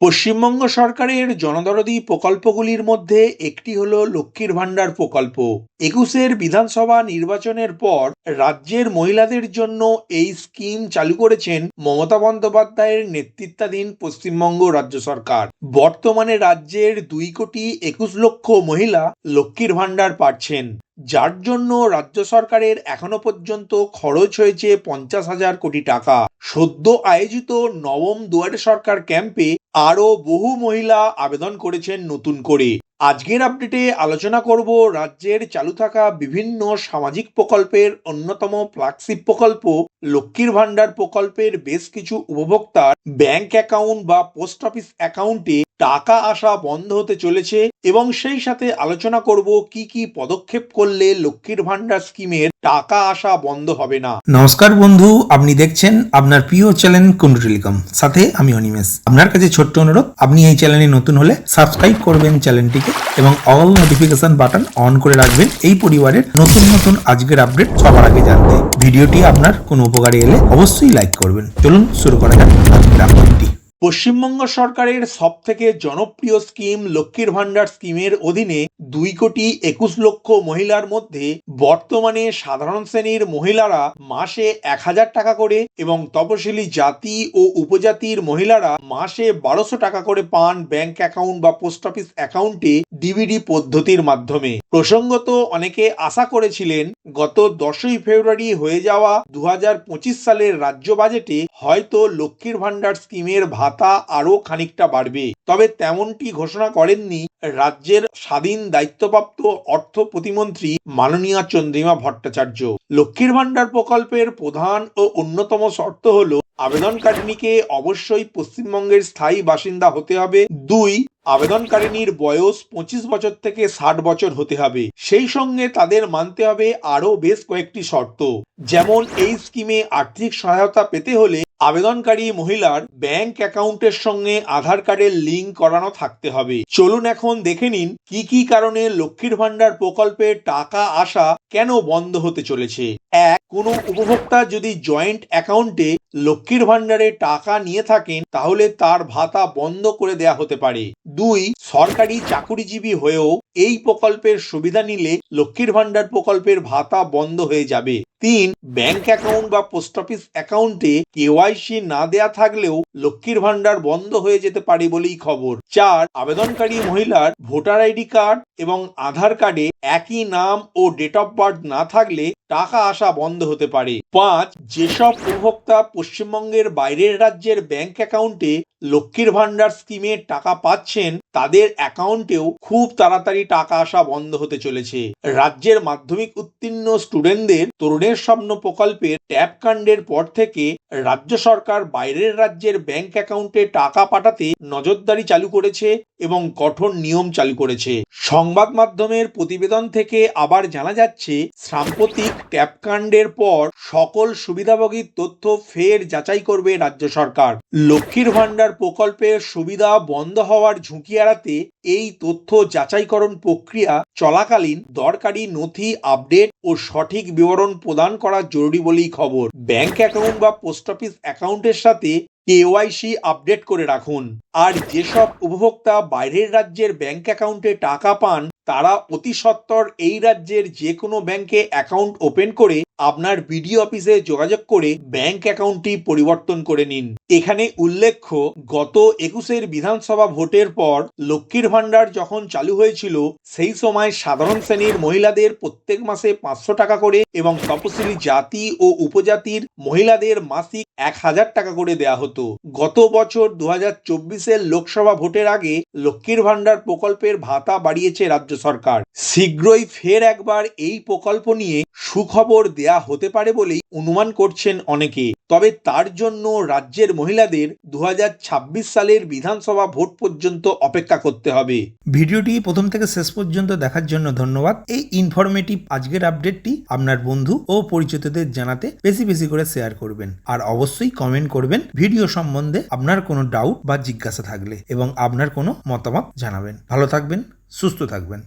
পশ্চিমবঙ্গ সরকারের জনদরদি প্রকল্পগুলির মধ্যে একটি হল লক্ষ্মীর ভাণ্ডার প্রকল্প। একুশের বিধানসভা নির্বাচনের পর রাজ্যের মহিলাদের জন্য এই স্কিম চালু করেছেন মমতা বন্দ্যোপাধ্যায়ের নেতৃত্বাধীন পশ্চিমবঙ্গ রাজ্য সরকার। বর্তমানে রাজ্যের দুই কোটি একুশ লক্ষ মহিলা লক্ষ্মীর ভাণ্ডার পাচ্ছেন। যার জন্য রাজ্য সরকারের এখনও পর্যন্ত খরচ হয়েছে পঞ্চাশ হাজার কোটি টাকা। সদ্য আয়োজিত নবম দুয়ারে সরকার ক্যাম্পে আরও বহু মহিলা আবেদন করেছেন নতুন করে। আজকের আপডেটে আলোচনা করব রাজ্যের চালু থাকা বিভিন্ন সামাজিক প্রকল্পের অন্যতম ফ্ল্যাগশিপ প্রকল্প লক্ষ্মীর ভাণ্ডার প্রকল্পের বেশ কিছু উপভোক্তার ব্যাংক অ্যাকাউন্ট বা পোস্ট অফিস অ্যাকাউন্টে টাকা আসা বন্ধ হতে চলেছে এবং সেই সাথে আলোচনা করব কি কি পদক্ষেপ করলে লক্ষ্মীর ভাণ্ডার স্কিমের টাকা আসা বন্ধ হবে না। নমস্কার বন্ধু, আপনি দেখছেন আপনার প্রিয় চ্যানেল কুন্ডু টেলিকম। সাথে আমি অনিমেষ। আপনার কাছে ছোট্ট অনুরোধ, আপনি এই চ্যানেলে নতুন হলে সাবস্ক্রাইব করবেন চ্যানেলটিকে এবং অল নোটিফিকেশন বাটন অন করে রাখবেন এই পরিবারের নতুন নতুন আজকের আপডেট সবার আগে জানতে। ভিডিওটি আপনার কোনো উপকারে এলে অবশ্যই লাইক করবেন। চলুন শুরু করা যাক আজকের আপডেটটি পশ্চিমবঙ্গ সরকারের সব থেকে জনপ্রিয় স্কিম লক্ষ্মীর ভাণ্ডার স্কিমের অধীনে দুই কোটি একুশ লক্ষ মহিলার মধ্যে বর্তমানে সাধারণ শ্রেণির মহিলারা মাসে এক হাজার টাকা করে এবং তপশিলি জাতি ও উপজাতির মহিলারা মাসে বারোশো টাকা করে পান ব্যাংক অ্যাকাউন্ট বা পোস্ট অফিস অ্যাকাউন্টে ডিবিডি পদ্ধতির মাধ্যমে। প্রসঙ্গত অনেকে আশা করেছিলেন, গত দশই ফেব্রুয়ারি হয়ে যাওয়া দু হাজার পঁচিশ সালের রাজ্য বাজেটে হয়তো লক্ষ্মীর ভাণ্ডার স্কিমের ভাতা আরও খানিকটা বাড়বে। তবে তেমনটি ঘোষণা করেননি রাজ্যের স্বাধীন দায়িত্বপ্রাপ্ত অর্থ প্রতিমন্ত্রী মাননীয় চন্দ্রিমা ভট্টাচার্য। লক্ষ্মীর ভাণ্ডার প্রকল্পের প্রধান ও অন্যতম শর্ত হল, আবেদনকারিণীকে অবশ্যই পশ্চিমবঙ্গের স্থায়ী বাসিন্দা হতে হবে। দুই আবেদনকারিনীর বয়স পঁচিশ বছর থেকে ষাট বছর হতে হবে। সেই সঙ্গে তাদের মানতে হবে আরও বেশ কয়েকটি শর্ত। যেমন এই স্কিমে আর্থিক সহায়তা পেতে হলে আবেদনকারী মহিলার ব্যাংক অ্যাকাউন্টের সঙ্গে আধার কার্ডের লিঙ্ক করানো থাকতে হবে। চলুন এখন দেখে নিন কি কি কারণে লক্ষ্মীর ভাণ্ডার প্রকল্পে টাকা আসা কেন বন্ধ হতে চলেছে। এক, কোনো উপভোক্তা যদি জয়েন্ট অ্যাকাউন্টে লক্ষ্মীর ভাণ্ডারে টাকা নিয়ে থাকেন, তাহলে তার ভাতা বন্ধ করে দেয়া হতে পারে। দুই, সরকারি চাকুরিজীবী হয়েও এই প্রকল্পের সুবিধা নিলে লক্ষ্মীর ভাণ্ডার প্রকল্পের ভাতা বন্ধ হয়ে যাবে। তিন, ব্যাংক অ্যাকাউন্ট বা পোস্ট অফিস অ্যাকাউন্টে কেওয়াইসি না দেয়া থাকলেও লক্ষ্মীর ভাণ্ডার বন্ধ হয়ে যেতে পারে বলেই খবর। চার, আবেদনকারী মহিলার ভোটার আইডি কার্ড এবং আধার কার্ডে একই নাম ও ডেট অফ বার্থ না থাকলে টাকা আসা বন্ধ হতে পারে। পাঁচ, যেসব উপভোক্তা পশ্চিমবঙ্গের বাইরের রাজ্যের ব্যাংক অ্যাকাউন্টে লক্ষ্মীর ভাণ্ডার স্কিমে টাকা পাচ্ছেন, তাদের অ্যাকাউন্টেও খুব তাড়াতাড়ি টাকা আসা বন্ধ হতে চলেছে। রাজ্যের মাধ্যমিক উত্তীর্ণ স্টুডেন্টদের তরুণের স্বপ্ন প্রকল্পের ট্যাপ কাণ্ডের পর থেকে রাজ্য সরকার বাইরের রাজ্যের ব্যাংক অ্যাকাউন্টে টাকা পাঠাতে নজরদারি চালু করেছে এবং কঠোর নিয়ম চালু করেছে। সংবাদ মাধ্যমের প্রতিবেদন থেকে আবার জানা যাচ্ছে, সাম্প্রতিক ট্যাপ কাণ্ডের পর সকল সুবিধাভোগীর তথ্য ফের যাচাই করবে রাজ্য সরকার। লক্ষ্মীর ভাণ্ডার প্রকল্পের সুবিধা বন্ধ হওয়ার ঝুঁকি এড়াতে এই তথ্য যাচাইকরণ প্রক্রিয়া চলাকালীন দরকারি নথি আপডেট ও সঠিক বিবরণ প্রদান করা জরুরি বলেই খবর। ব্যাংক অ্যাকাউন্ট বা পোস্ট অফিস অ্যাকাউন্টের সাথে কেওয়াইসি আপডেট করে রাখুন। আর যেসব উপভোক্তা বাইরের রাজ্যের ব্যাংক অ্যাকাউন্টে টাকা পান তারা অতি সত্বর এই রাজ্যের যে কোনো ব্যাংকে অ্যাকাউন্ট ওপেন করে আপনার বিডিও অফিসে যোগাযোগ করে ব্যাংক অ্যাকাউন্টটি পরিবর্তন করে নিন। এখানে উল্লেখ্য, গত একুশের বিধানসভা ভোটের পর লক্ষ্মীর ভাণ্ডার যখন চালু হয়েছিল, সেই সময় সাধারণ শ্রেণির মহিলাদের প্রত্যেক মাসে পাঁচশো টাকা করে এবং তপশিলি জাতি ও উপজাতির মহিলাদের মাসিক এক হাজার টাকা করে দেয়া হতো। গত বছর দু হাজার চব্বিশের লোকসভা ভোটের আগে লক্ষ্মীর ভাণ্ডার প্রকল্পের ভাতা বাড়িয়েছে রাজ্য সরকার। শীঘ্রই ফের একবার এই প্রকল্প নিয়ে সুখবর দেয়া হতে পারে বলেই অনুমান করছেন অনেকে। তবে তার জন্য রাজ্যের মহিলাদের দু হাজার ছাব্বিশ সালের বিধানসভা ভোট পর্যন্ত অপেক্ষা করতে হবে। ভিডিওটি প্রথম থেকে শেষ পর্যন্ত দেখার জন্য ধন্যবাদ। এই ইনফরমেটিভ আজকের আপডেটটি আপনার বন্ধু ও পরিচিতদের জানাতে বেশি বেশি করে শেয়ার করবেন। আর অবশ্যই কমেন্ট করবেন ভিডিও সম্বন্ধে আপনার কোনো ডাউট বা জিজ্ঞাসা থাকলে এবং আপনার কোনো মতামত জানাবেন। ভালো থাকবেন, সুস্থ থাকবেন।